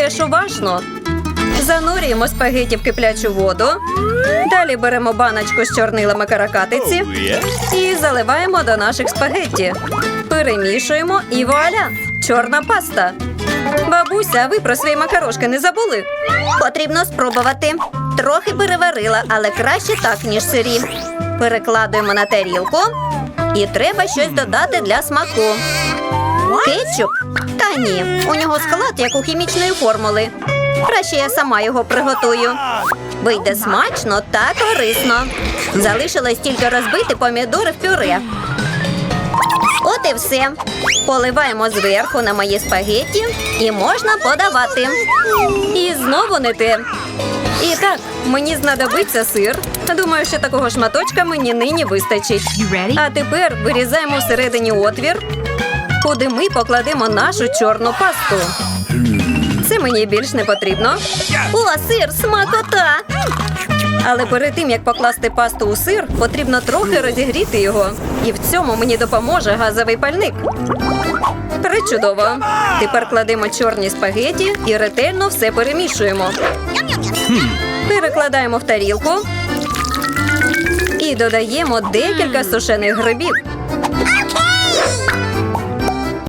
теж уважно. Занурюємо спагеті в киплячу воду. Далі беремо баночку з чорнилами каракатиці і заливаємо до наших спагетті. Перемішуємо і вуаля! Чорна паста. Бабуся, а ви про свої макарошки не забули? Потрібно спробувати. Трохи переварила, але краще так, ніж сирі. Перекладуємо на тарілку. І треба щось додати для смаку. Кетчуп? Та ні, у нього склад як у хімічної формули. Краще я сама його приготую. Вийде смачно та корисно. Залишилось тільки розбити помідори в пюре. От і все. Поливаємо зверху на мої спагетті і можна подавати. І знову не те. І так, мені знадобиться сир. Думаю, що такого шматочка мені нині вистачить. А тепер вирізаємо всередині отвір, куди ми покладемо нашу чорну пасту. Це мені більш не потрібно. О, сир, смакота! Але перед тим як покласти пасту у сир, потрібно трохи розігріти його. І в цьому мені допоможе газовий пальник. Причудово. Тепер кладемо чорні спагеті і ретельно все перемішуємо. Перекладаємо в тарілку і додаємо декілька сушених грибів.